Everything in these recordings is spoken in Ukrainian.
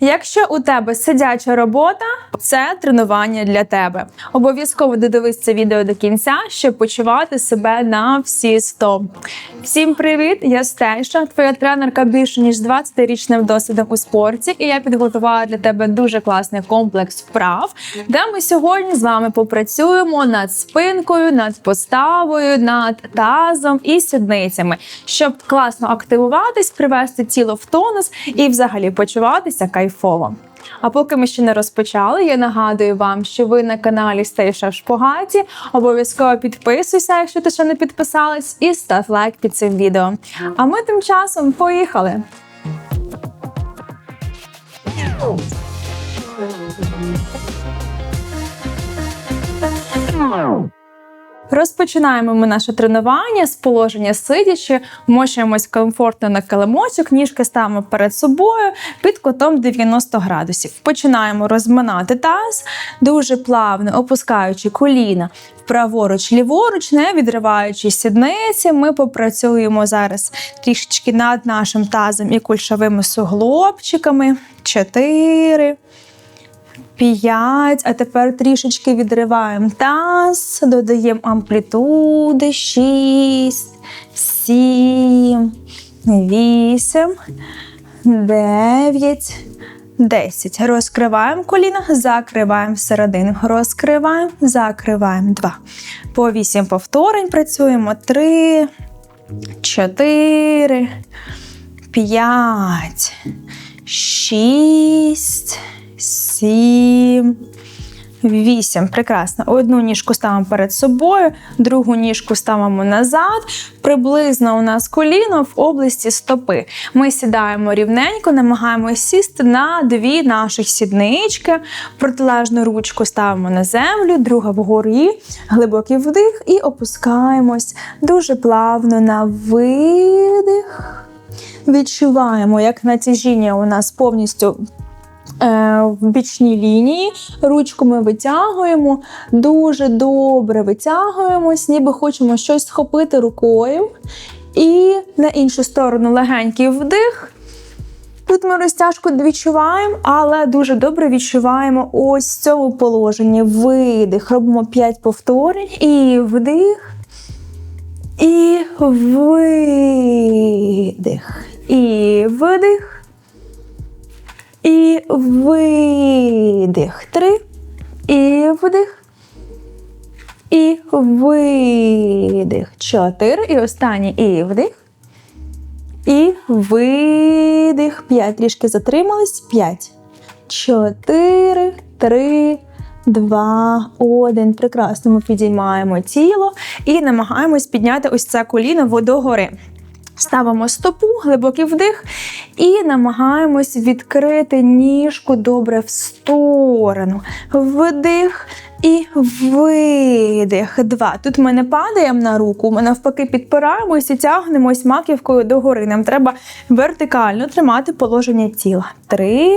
Якщо у тебе сидяча робота, це тренування для тебе. Обов'язково додивись це відео до кінця, щоб почувати себе на всі 100. Всім привіт! Я Стейша, твоя тренерка більше ніж 20-річним досвідом у спорті, і я підготувала для тебе дуже класний комплекс вправ, де ми сьогодні з вами попрацюємо над спинкою, над поставою, над тазом і сідницями, щоб класно активуватись, привести тіло в тонус і взагалі почуватися кайфово. А поки ми ще не розпочали, я нагадую вам, що ви на каналі Стейша в Шпогаті. Обов'язково підписуйся, якщо ти ще не підписалась, і став лайк під цим відео. А ми тим часом поїхали. Розпочинаємо ми наше тренування з положення сидячи, вмощуємось комфортно на килимочок, ніжки ставимо перед собою під кутом 90 градусів. Починаємо розминати таз, дуже плавно опускаючи коліна праворуч, ліворуч, не відриваючи сідниці. Ми попрацюємо зараз трішечки над нашим тазом і кульшовими суглобчиками. Чотири. П'ять. А тепер трішечки відриваємо таз, додаємо амплітуди. Шість, сім, вісім, дев'ять. 10. Розкриваємо коліна, закриваємо середину. Розкриваємо, закриваємо. 2. По 8 повторень працюємо. 3, 4, 5, 6, 7, Вісім. Прекрасно. Одну ніжку ставимо перед собою, другу ніжку ставимо назад. Приблизно у нас коліно в області стопи. Ми сідаємо рівненько, намагаємося сісти на дві наших сіднички. Протилежну ручку ставимо на землю, друга вгорі, глибокий вдих і опускаємось дуже плавно на видих. Відчуваємо, як натяжіння у нас повністю в бічній лінії. Ручку ми витягуємо, дуже добре витягуємось, ніби хочемо щось схопити рукою. І на іншу сторону легенький вдих. Тут ми розтяжку відчуваємо, але дуже добре відчуваємо ось в цьому положенні. Видих. Робимо 5 повторень. І вдих. І видих. І видих. І видих. Три. І вдих. І видих. Чотири. І останній. І вдих. І видих. П'ять. Трішки затримались. П'ять. Чотири. Три. Два, один. Прекрасно. Ми підіймаємо тіло і намагаємось підняти ось це коліно догори. Ставимо стопу, глибокий вдих, і намагаємось відкрити ніжку добре в сторону. Вдих і видих. Два. Тут ми не падаємо на руку, ми навпаки підпираємось і тягнемось маківкою догори. Нам треба вертикально тримати положення тіла. Три.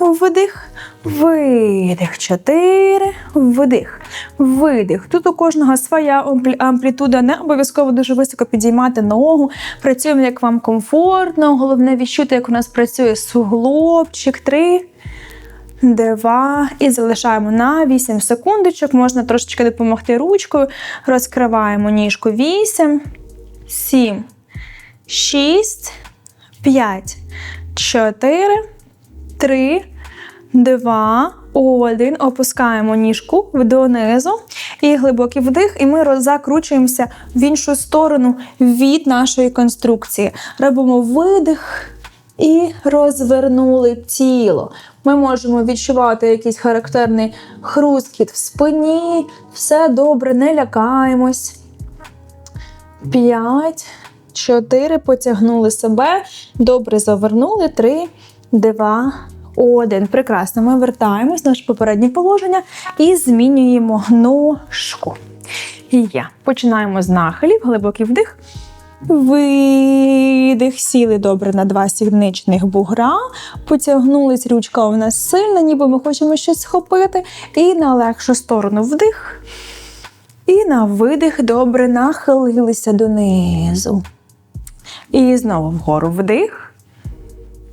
Вдих, видих. Чотири. Вдих. Видих. Тут у кожного своя амплітуда. Не обов'язково дуже високо підіймати ногу. Працюємо, як вам комфортно. Головне відчути, як у нас працює суглобчик. Три. Два. І залишаємо на 8 секундочок. Можна трошечки допомогти ручкою. Розкриваємо ніжку 8, 7, 6, 5, 4. Три, два, один. Опускаємо ніжку донизу і глибокий вдих, і ми закручуємося в іншу сторону від нашої конструкції. Робимо видих і розвернули тіло. Ми можемо відчувати якийсь характерний хрускіт в спині. Все добре, не лякаємось. П'ять, чотири. Потягнули себе. Добре завернули. Три два, один. Прекрасно. Ми вертаємось в наше попереднє положення і змінюємо ножку. Є. Починаємо з нахилів, глибокий вдих. Видих, сіли добре на два сігничних бугра. Потягнулись, ручка у нас сильна, ніби ми хочемо щось схопити. І на легшу сторону вдих. І на видих добре нахилилися донизу. І знову вгору вдих.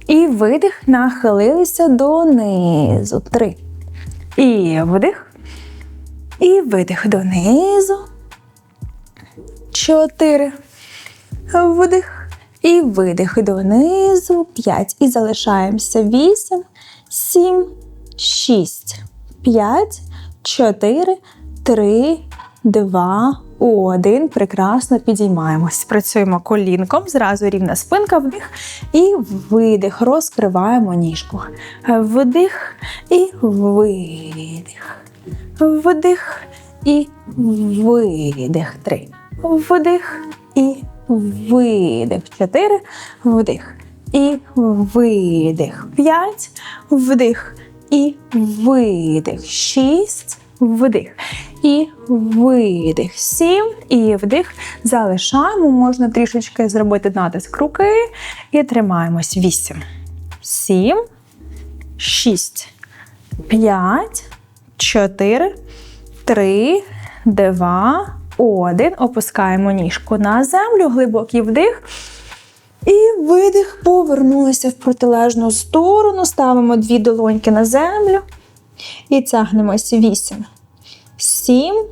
І видих, нахилилися донизу. Три. І вдих. І видих донизу. Чотири. Вдих. І видих донизу. П'ять. І залишаємося. Вісім, сім, шість, п'ять, чотири, три, два, один. Прекрасно підіймаємось. Працюємо колінком. Зразу рівна спинка. Вдих. І видих. Розкриваємо ніжку. Вдих і видих. Вдих і видих. Три. Вдих і видих. Чотири. Вдих. І видих. П'ять. Вдих. І видих. Шість. Вдих. І видих. Сім. І вдих. Залишаємо. Можна трішечки зробити натиск руки. І тримаємось. Вісім. Сім. Шість. П'ять. Чотири. Три. Два. Один. Опускаємо ніжку на землю. Глибокий вдих. І видих. Повернулися в протилежну сторону. Ставимо дві долоньки на землю. І тягнемося. Вісім. Сім.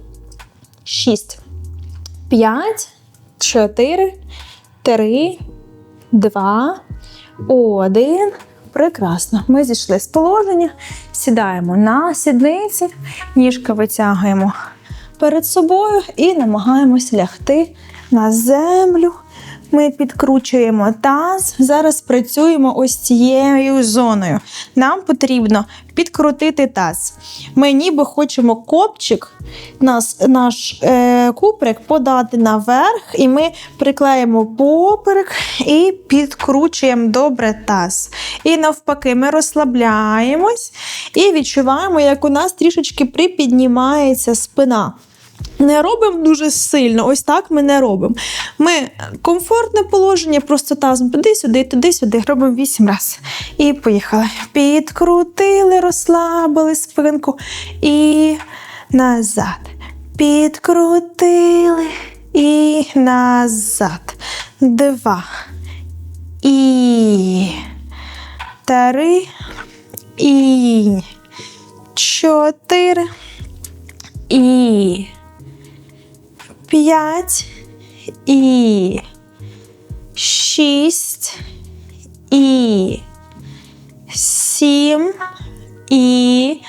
Шість. П'ять. Чотири. Три. Два. Один. Прекрасно. Ми зійшли з положення. Сідаємо на сідниці, ніжки витягуємо перед собою і намагаємось лягти на землю. Ми підкручуємо таз. Зараз працюємо ось цією зоною. Нам потрібно підкрутити таз. Ми ніби хочемо копчик, нас, наш е, куприк подати наверх, і ми приклеїмо поперек і підкручуємо добре таз. І навпаки, ми розслабляємось і відчуваємо, як у нас трішечки припіднімається спина. Не робимо дуже сильно, ось так ми не робимо. Ми комфортне положення, просто тазом туди-сюди, туди-сюди, робимо 8 разів. І поїхали. Підкрутили, розслабили спинку і назад. Підкрутили і назад. Два. І три. І чотири. І п'ять і шість і сім і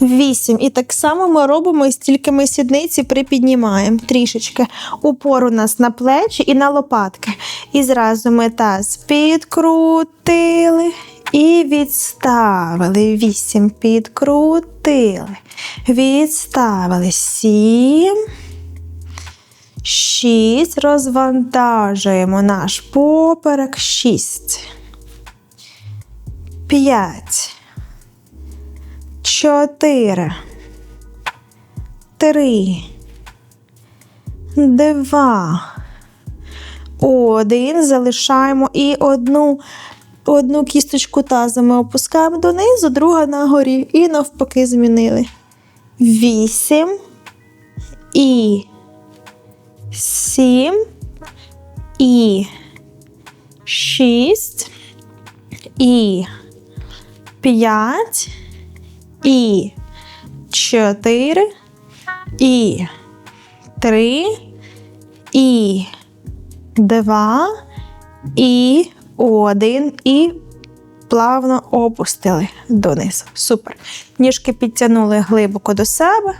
вісім. І так само ми робимо, стільки ми сідниці припіднімаємо трішечки. Упор у нас на плечі і на лопатки. І зразу ми таз підкрутили. І відставили. Вісім. Підкрутили. Відставили. Сім. Шість. Розвантажуємо наш поперек. Шість. П'ять. Чотири. Три. Два. Один. Залишаємо і одну. Одну кісточку таза ми опускаємо донизу, друга на горі. І навпаки змінили. Вісім. І сім. І шість. І п'ять. І чотири. І три. І два. І один і плавно опустили донизу. Супер. Ніжки підтягнули глибоко до себе,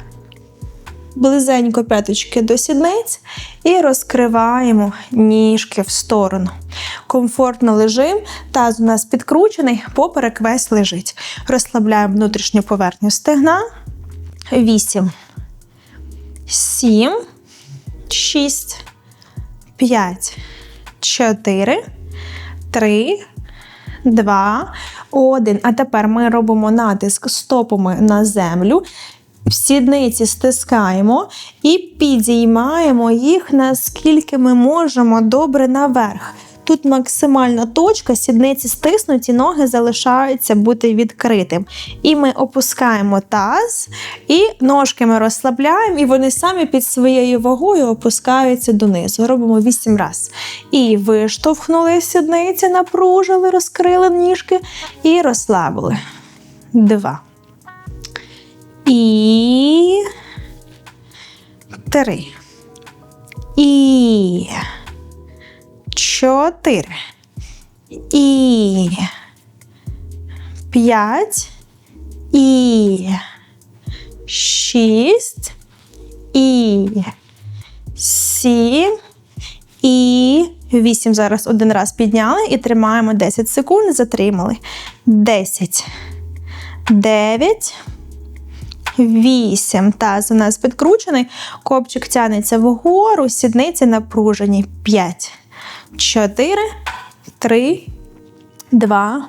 близенько п'яточки до сідниць і розкриваємо ніжки в сторону. Комфортно лежимо, таз у нас підкручений, поперек весь лежить. Розслабляємо внутрішню поверхню стегна. 8, 7, 6, 5, 4, Три, два, один. А тепер ми робимо натиск стопами на землю. В сідниці стискаємо і підіймаємо їх, наскільки ми можемо добре наверх. Тут максимальна точка, сідниці стиснуті, ноги залишаються бути відкритим. І ми опускаємо таз, і ножки ми розслабляємо, і вони самі під своєю вагою опускаються донизу. Робимо 8 разів. І виштовхнули сідниці, напружили, розкрили ніжки і розслабили. Два. І три. І чотири. І п'ять. І шість. І сім. І вісім. Зараз один раз підняли і тримаємо 10 секунд. Затримали. Десять. Дев'ять. Вісім. Таз у нас підкручений. Копчик тянеться вгору, сідниці напружені. П'ять. Чотири. Три. Два.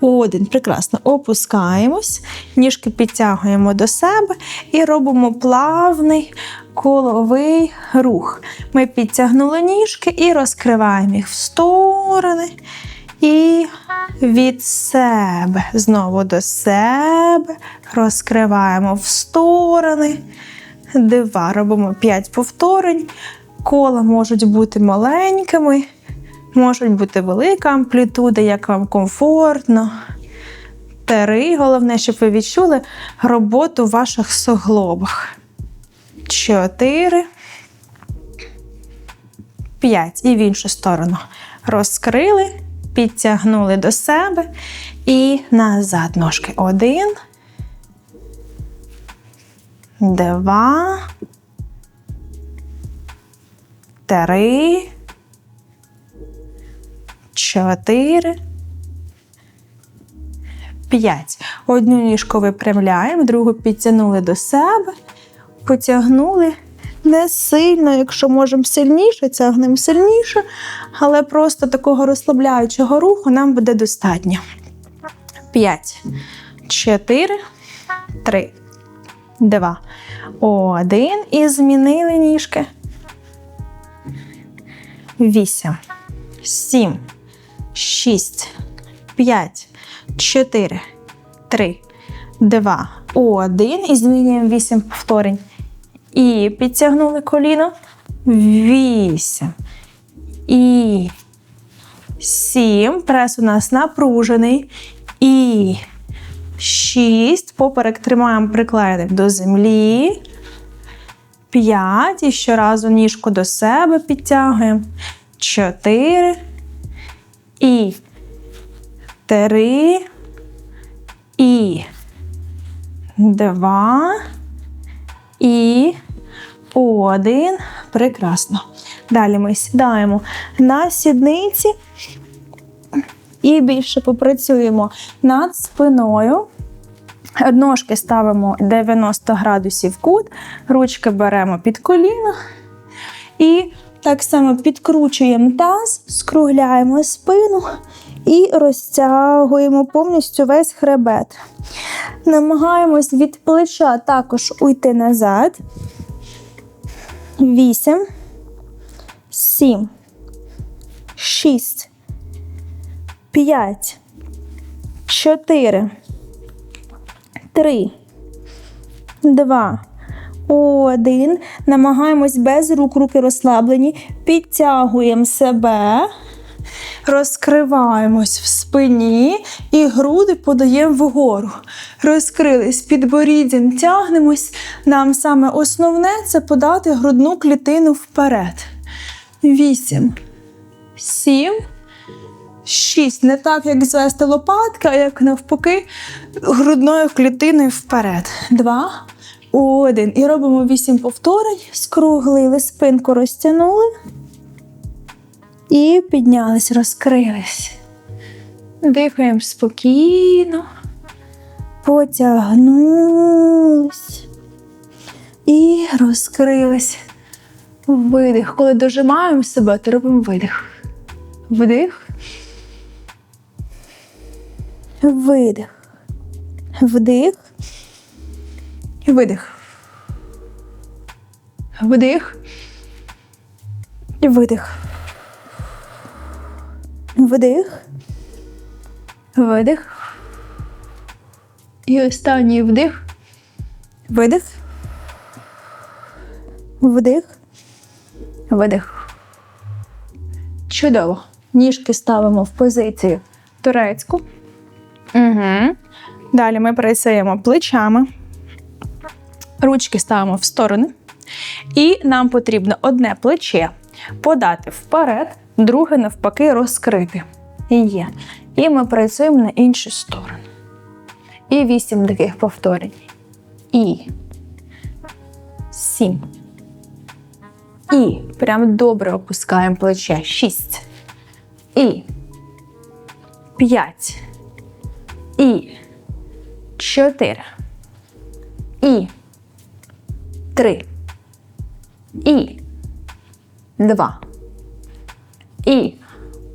Один. Прекрасно. Опускаємось. Ніжки підтягуємо до себе і робимо плавний коловий рух. Ми підтягнули ніжки і розкриваємо їх в сторони. І від себе. Знову до себе. Розкриваємо в сторони. Два. Робимо 5 повторень. Кола можуть бути маленькими, можуть бути велика амплітуда, як вам комфортно. Три. Головне, щоб ви відчули роботу в ваших суглобах. Чотири. П'ять. І в іншу сторону. Розкрили, підтягнули до себе і назад ножки. Один. Два. Три. Чотири. П'ять. Одну ніжку випрямляємо, другу підтягнули до себе, потягнули не сильно, якщо можемо сильніше, тягнемо сильніше, але просто такого розслабляючого руху нам буде достатньо. П'ять, чотири, три, два, один. І змінили ніжки. Вісім, сім, шість, п'ять, чотири, три, два, один. І змінюємо вісім повторень. І підтягнули коліно. Вісім. І сім. Прес у нас напружений. І шість. Поперек тримаємо приклеєним до землі. П'ять. І щоразу ніжку до себе підтягуємо. Чотири. І три. І два. І один. Прекрасно. Далі ми сідаємо на сідниці і більше попрацюємо над спиною. Ножки ставимо 90 градусів кут, ручки беремо під коліно. І так само підкручуємо таз, скругляємо спину і розтягуємо повністю весь хребет. Намагаємось від плеча також уйти назад. Вісім, сім, шість, п'ять, чотири, три, два, один. Намагаємось без рук, руки розслаблені. Підтягуємо себе. Розкриваємось в спині і груди подаємо вгору. Розкрились підборіддям, тягнемось. Нам саме основне це подати грудну клітину вперед. Вісім. Сім. Шість. Не так, як звести лопатки, а як навпаки, грудною клітиною вперед. Два. Один. І робимо вісім повторень. Скруглили, спинку розтягнули. І піднялись, розкрились. Дихаємо спокійно, потягнулись і розкрились. Видих. Коли дожимаємо себе, то робимо видих. Вдих. Видих. Вдих. Видих. Вдих. Видих. Вдих. Видих. І останній вдих. Видих. Вдих. Видих. Чудово. Ніжки ставимо в позицію турецьку. Угу. Далі ми працюємо плечами. Ручки ставимо в сторони. І нам потрібно одне плече подати вперед, друге навпаки розкрити. І є. І ми працюємо на іншу сторону. І вісім таких повторень. І. Сім. І. Прям добре опускаємо плече. Шість. І. П'ять. І. Чотири. І. Три. І. Два. І.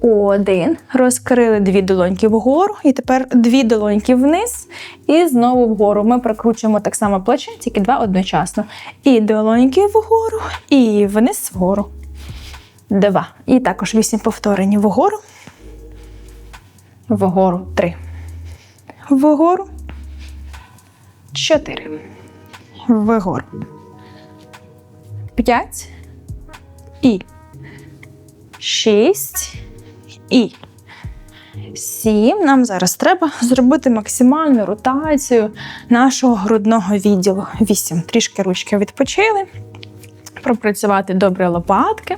Один. Розкрили дві долоньки вгору, і тепер дві долоньки вниз, і знову вгору. Ми прокручуємо так само плече, тільки два одночасно. І долоньки вгору, і вниз вгору. Два. І також вісім повторень вгору. Вгору три. Вгору. Чотири. Вгору. П'ять. І. Шість. І. Сім. Нам зараз треба зробити максимальну ротацію нашого грудного відділу. Вісім. Трішки ручки відпочили. Пропрацювати добре лопатки.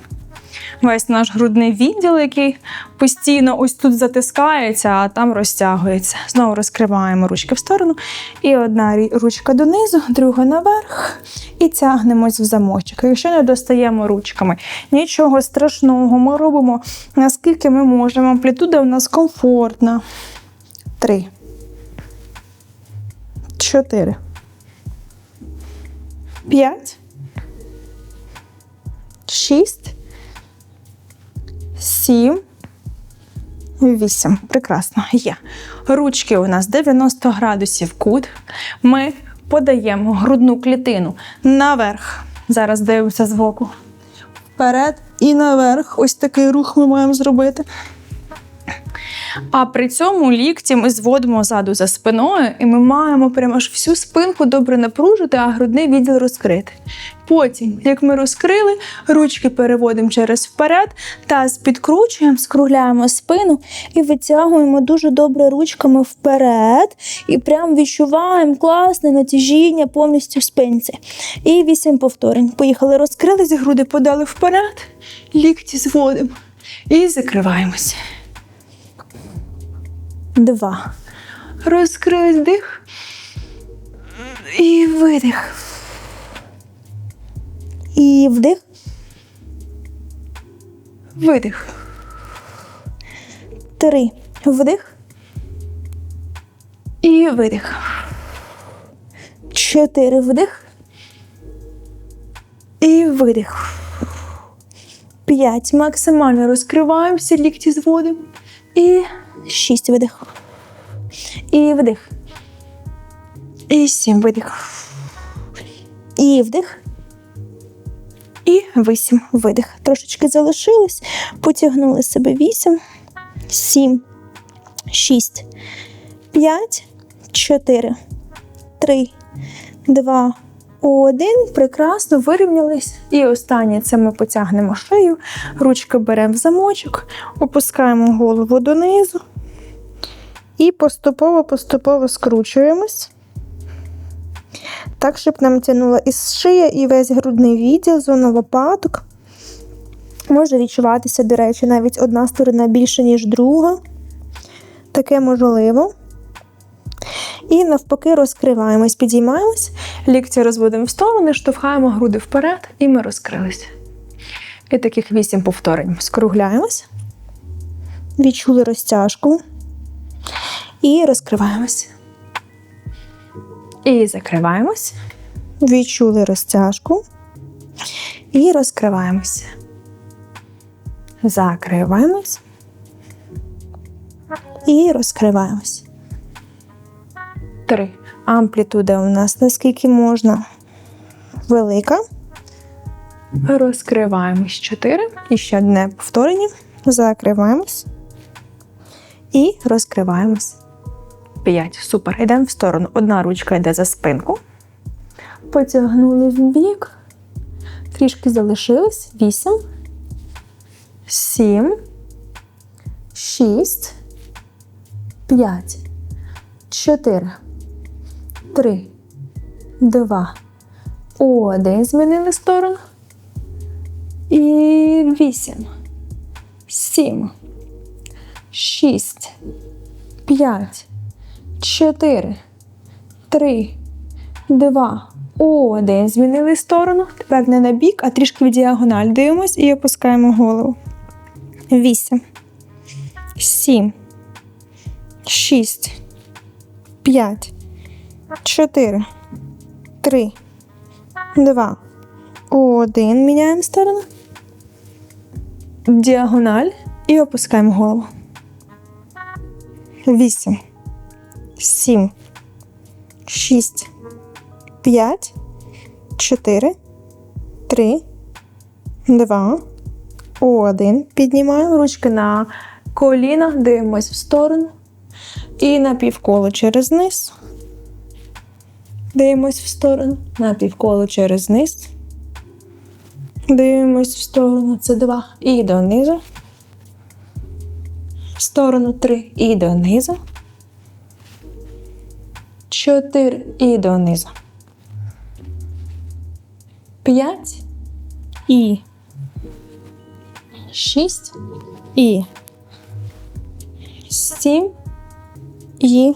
Весь наш грудний відділ, який постійно ось тут затискається, а там розтягується. Знову розкриваємо ручки в сторону. І одна ручка донизу, друга наверх. І тягнемось в замочок. Якщо не достаємо ручками, нічого страшного, ми робимо наскільки ми можемо. Амплітуда у нас комфортна. Три. Чотири. П'ять. Шість. Сім. Вісім. Прекрасно. Є. Ручки у нас 90 градусів кут. Ми подаємо грудну клітину наверх. Зараз дивимося збоку. Вперед і наверх. Ось такий рух ми маємо зробити. А при цьому лікті ми зводимо ззаду за спиною, і ми маємо прямо аж всю спинку добре напружити, а грудний відділ розкрити. Потім, як ми розкрили, ручки переводимо через вперед, таз підкручуємо, скругляємо спину і витягуємо дуже добре ручками вперед. І прям відчуваємо класне натяжіння повністю в спинці. І вісім повторень. Поїхали, розкрились, груди подали вперед, лікті зводимо і закриваємося. Два. Розкрили дих. І видих. І вдих. Видих. Три. Вдих. І видих. Чотири. Вдих. І видих. П'ять. Максимально розкриваємося, лікті зводимо. І шість видих. І вдих. І сім видих. І вдих. І вісім видих. Трошечки залишилось. Потягнули себе вісім, сім, шість, п'ять, чотири, три, два, один. Прекрасно вирівнялись. І останнє це ми потягнемо шию, ручки беремо в замочок, опускаємо голову донизу. І поступово-поступово скручуємось. Так, щоб нам тянула і шия, і весь грудний відділ, зона лопаток. Може відчуватися, до речі, навіть одна сторона більше, ніж друга. Таке можливо. І навпаки розкриваємось, підіймаємось, лікті розводимо в сторони, штовхаємо груди вперед, і ми розкрилися. І таких вісім повторень. Скругляємось, відчули розтяжку. І розкриваємось. І закриваємось. Відчули розтяжку. І розкриваємось. Закриваємось. І розкриваємось. Три. Амплітуда у нас наскільки можна велика. Розкриваємось. Чотири. І ще одне повторення. Закриваємось. І розкриваємось. П'ять. Супер. Йдемо в сторону. Одна ручка йде за спинку. Потягнули в бік. Трішки залишилось. Вісім. Сім. Шість. П'ять. Чотири. Три. Два. Один. Змінили сторону. І вісім. Сім. Шість. П'ять. Чотири. Три. Два. Один. Змінили сторону. Тепер не на бік, а трішки в діагональ дивимось і опускаємо голову. Вісім. Сім. Шість. П'ять. Чотири. Три. Два. Один. Міняємо сторону. Діагональ і опускаємо голову. Вісім. Сім. Шість. П'ять. Чотири. Три. Два. Один. Піднімаємо ручки на коліна, дивимось в сторону. І на півколо через низ. Дивимось в сторону. На півколо через низ. Дивимось в сторону. Це два. І донизу. В сторону три. І донизу. Чотири. І донизу. П'ять. І. Шість. І. Сім. І.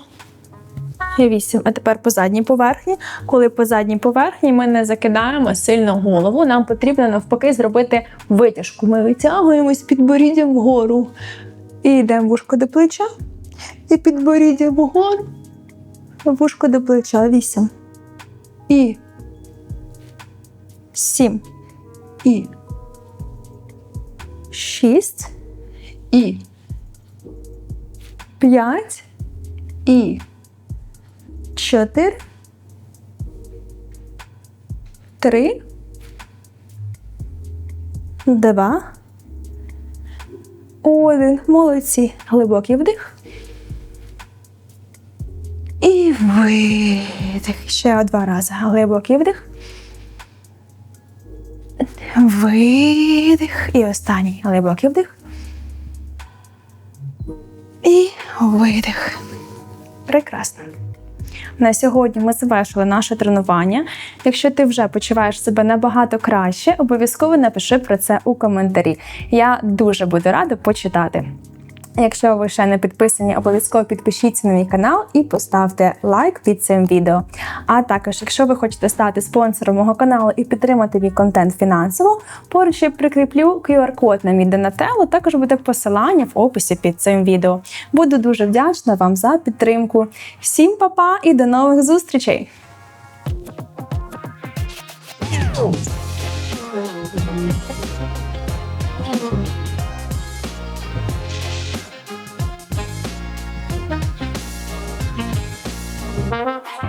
І вісім. А тепер по задній поверхні. Коли по задній поверхні ми не закидаємо сильно голову, нам потрібно навпаки зробити витяжку. Ми витягуємось підборіддям вгору. І йдемо вушко до плеча. І підборіддя вгору. Вушко до плеча. Вісім. І. Сім. І. Шість. І. П'ять. І. Чотири. Три. Два. Один. Молодці. Глибокий вдих. І видих. Ще два рази. Глибокий вдих. Видих. І останній глибокий вдих. І видих. Прекрасно. На сьогодні ми завершили наше тренування. Якщо ти вже почуваєш себе набагато краще, обов'язково напиши про це у коментарі. Я дуже буду рада почитати. Якщо ви ще не підписані, обов'язково підпишіться на мій канал і поставте лайк під цим відео. А також, якщо ви хочете стати спонсором мого каналу і підтримати мій контент фінансово, поруч я прикріплю QR-код на мій Донателло, також буде посилання в описі під цим відео. Буду дуже вдячна вам за підтримку. Всім па-па і до нових зустрічей! Thank. Música